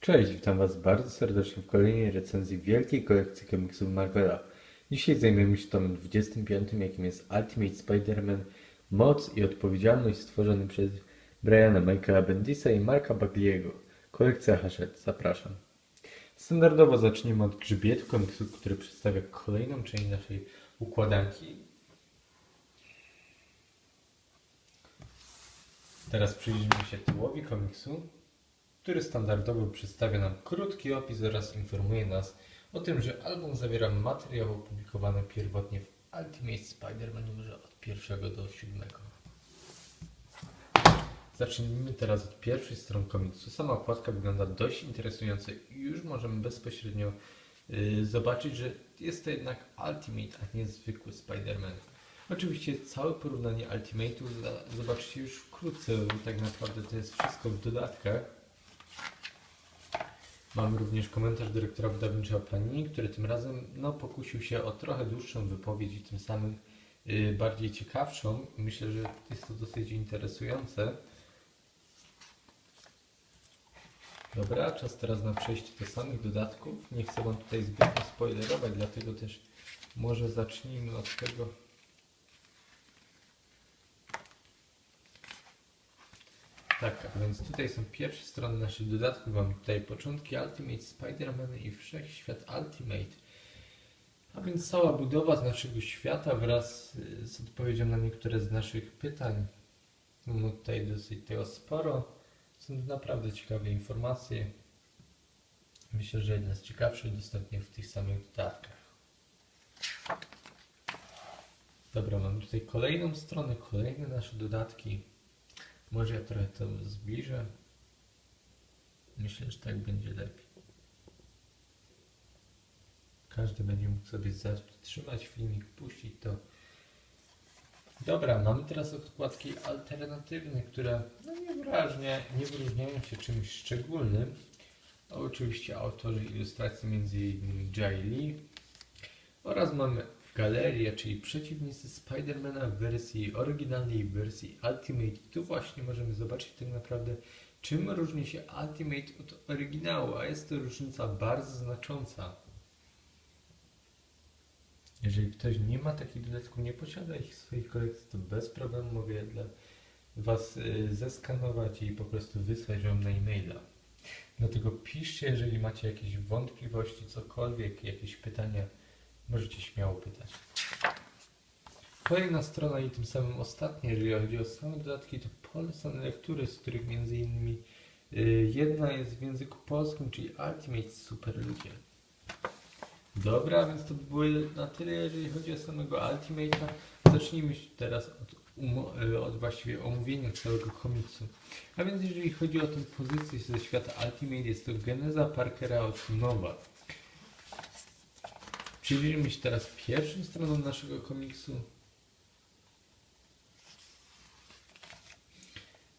Cześć, witam Was bardzo serdecznie w kolejnej recenzji wielkiej kolekcji komiksów Marvela. Dzisiaj zajmiemy się tomem 25, jakim jest Ultimate Spider-Man Moc i Odpowiedzialność stworzony przez Briana Michaela Bendisa i Marka Bagliego. Kolekcja Hachette, zapraszam. Standardowo zaczniemy od grzbietu komiksu, który przedstawia kolejną część naszej układanki. Teraz przyjrzyjmy się tyłowi komiksu który standardowo przedstawia nam krótki opis oraz informuje nas o tym, że album zawiera materiał opublikowany pierwotnie w Ultimate Spider-Man numerze od pierwszego do siódmego. Zacznijmy teraz od pierwszej strony komiksu. Sama okładka wygląda dość interesująco i już możemy bezpośrednio yy, zobaczyć, że jest to jednak Ultimate, a nie zwykły Spider-Man. Oczywiście całe porównanie Ultimate'u zobaczycie już wkrótce, bo tak naprawdę to jest wszystko w dodatkach. Mamy również komentarz dyrektora wydawnictwa Panini, który tym razem no, pokusił się o trochę dłuższą wypowiedź i tym samym yy, bardziej ciekawszą. Myślę, że jest to dosyć interesujące. Dobra, czas teraz na przejście do samych dodatków. Nie chcę Wam tutaj zbytnio spoilerować, dlatego też może zacznijmy od tego, Tak, a więc tutaj są pierwsze strony naszych dodatków. Mamy tutaj początki Ultimate Spider-Man i Wszechświat Ultimate. A więc cała budowa z naszego świata wraz y, z odpowiedzią na niektóre z naszych pytań. Mamy tutaj dosyć tego sporo. Są to naprawdę ciekawe informacje. Myślę, że jedna z ciekawszych dostępnych w tych samych dodatkach. Dobra, mamy tutaj kolejną stronę, kolejne nasze dodatki. Może ja trochę to zbliżę. Myślę, że tak będzie lepiej. Każdy będzie mógł sobie zatrzymać filmik, puścić to. Dobra, mamy teraz okładki alternatywne, które no niewyraźnie nie wyróżniają się czymś szczególnym. oczywiście autorzy ilustracji m.in. Jay Lee oraz mamy Galeria, czyli przeciwnicy Spidermana w wersji oryginalnej i wersji Ultimate. Tu właśnie możemy zobaczyć tak naprawdę czym różni się Ultimate od oryginału, a jest to różnica bardzo znacząca. Jeżeli ktoś nie ma takich dodatków, nie posiada ich w swojej kolekcji, to bez problemu mogę dla Was y, zeskanować i po prostu wysłać Wam na e-maila. Dlatego piszcie, jeżeli macie jakieś wątpliwości, cokolwiek, jakieś pytania, Możecie śmiało pytać. Kolejna strona i tym samym ostatnia, jeżeli chodzi o same dodatki, to polecane lektury, z których między innymi yy, jedna jest w języku polskim, czyli Ultimate Super Ludzie. Dobra, więc to by było na tyle, jeżeli chodzi o samego Ultimate'a. Zacznijmy teraz od, y, od właściwie omówienia całego komiksu. A więc jeżeli chodzi o tę pozycję ze świata Ultimate, jest to geneza Parkera od nowa. Przyjrzyjmy się teraz pierwszą stroną naszego komiksu.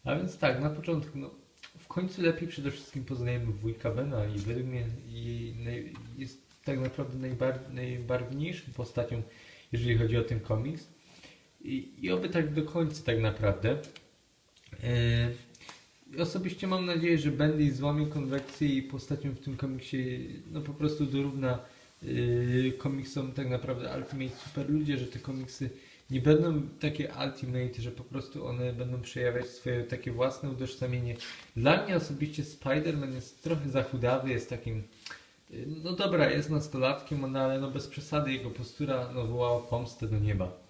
A więc tak, na początku, no, w końcu lepiej przede wszystkim poznajemy wujka Bena i według mnie jest tak naprawdę najbar najbarwniejszą postacią, jeżeli chodzi o ten komiks. I, i oby tak do końca tak naprawdę. Yy, osobiście mam nadzieję, że Bendy złamie konwekcję i postacią w tym komiksie no po prostu dorówna komiksom tak naprawdę Ultimate Super Ludzie, że te komiksy nie będą takie Ultimate, że po prostu one będą przejawiać swoje takie własne utożsamienie. Dla mnie osobiście Spider-Man jest trochę zachudawy, jest takim yy, no dobra, jest nastolatkiem, no ale no bez przesady jego postura no, wołała pomstę do nieba.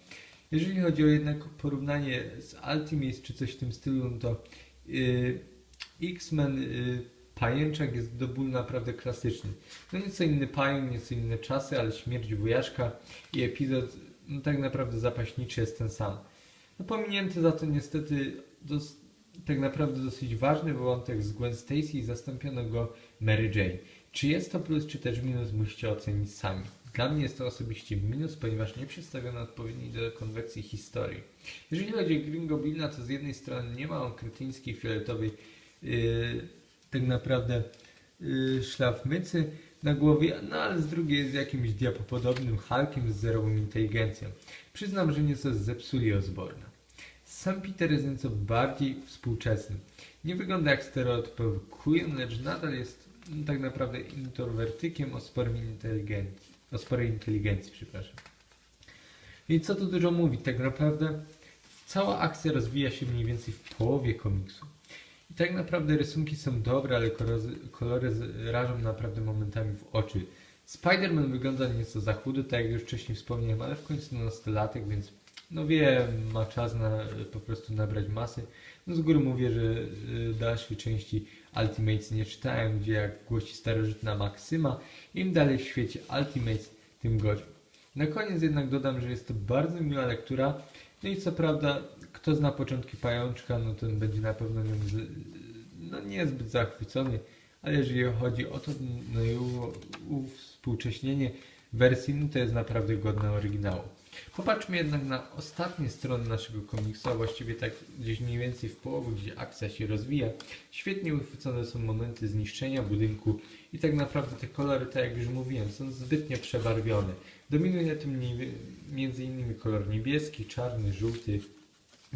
Jeżeli chodzi o jednak porównanie z Ultimate czy coś w tym stylu, no to yy, X-Men yy, Pajęczak jest do bólu naprawdę klasyczny. No nieco inny pająk, nieco inne czasy, ale śmierć wujaszka i epizod no tak naprawdę zapaśniczy jest ten sam. No pominięty za to niestety dos, tak naprawdę dosyć ważny wątek z Gwen Stacy i zastąpiono go Mary Jane. Czy jest to plus, czy też minus, musicie ocenić sami. Dla mnie jest to osobiście minus, ponieważ nie przedstawiono odpowiedniej do konwekcji historii. Jeżeli chodzi o Green Goblina, to z jednej strony nie ma on kretyńskiej, fioletowej yy, tak naprawdę yy, szlaf mycy na głowie, no ale z drugiej jest jakimś diapopodobnym Hulkiem z zerową inteligencją. Przyznam, że nieco zepsuli Osborna. Sam Peter jest nieco bardziej współczesny. Nie wygląda jak stereotypowy Queen, lecz nadal jest no, tak naprawdę introwertykiem o inteligencji, o sporej inteligencji, przepraszam. I co tu dużo mówić, tak naprawdę cała akcja rozwija się mniej więcej w połowie komiksu. I tak naprawdę rysunki są dobre, ale kolory, rażą naprawdę momentami w oczy. Spider-Man wygląda nieco za chudy, tak jak już wcześniej wspomniałem, ale w końcu nastolatek, więc no wie, ma czas na po prostu nabrać masy. No z góry mówię, że y, dalszej części Ultimates nie czytałem, gdzie jak głosi starożytna Maksyma, im dalej w świecie Ultimates, tym gorzej. Na koniec jednak dodam, że jest to bardzo miła lektura. No i co prawda, kto zna początki pajączka, no ten będzie na pewno nią z, no niezbyt zachwycony, ale jeżeli chodzi o to, no i uwspółcześnienie wersji, no to jest naprawdę godne oryginału. Popatrzmy jednak na ostatnie strony naszego komiksu, a właściwie tak gdzieś mniej więcej w połowie, gdzie akcja się rozwija. Świetnie uchwycone są momenty zniszczenia budynku i tak naprawdę te kolory, tak jak już mówiłem, są zbytnio przebarwione. Dominuje tym mniej- między innymi kolor niebieski, czarny, żółty,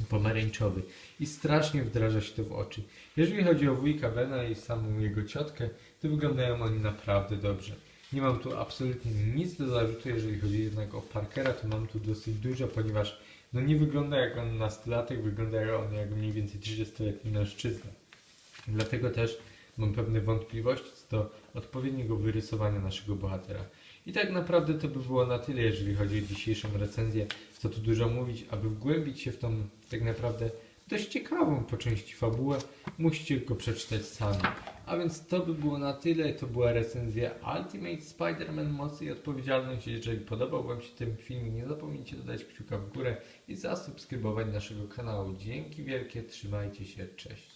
pomarańczowy i strasznie wdraża się to w oczy. Jeżeli chodzi o wujka Bena i samą jego ciotkę, to wyglądają oni naprawdę dobrze. Nie mam tu absolutnie nic do zarzutu, jeżeli chodzi jednak o Parkera, to mam tu dosyć dużo, ponieważ no nie wygląda jak on nastolatek, wygląda on jak mniej więcej 30-letni mężczyzna. Dlatego też mam pewne wątpliwości co do odpowiedniego wyrysowania naszego bohatera. I tak naprawdę to by było na tyle, jeżeli chodzi o dzisiejszą recenzję. Co tu dużo mówić, aby wgłębić się w tą tak naprawdę dość ciekawą po części fabułę, musicie go przeczytać sami. A więc to by było na tyle. To była recenzja Ultimate Spider-Man Mocy i Odpowiedzialność. Jeżeli podobał Wam się ten film, nie zapomnijcie dodać kciuka w górę i zasubskrybować naszego kanału. Dzięki wielkie, trzymajcie się, cześć.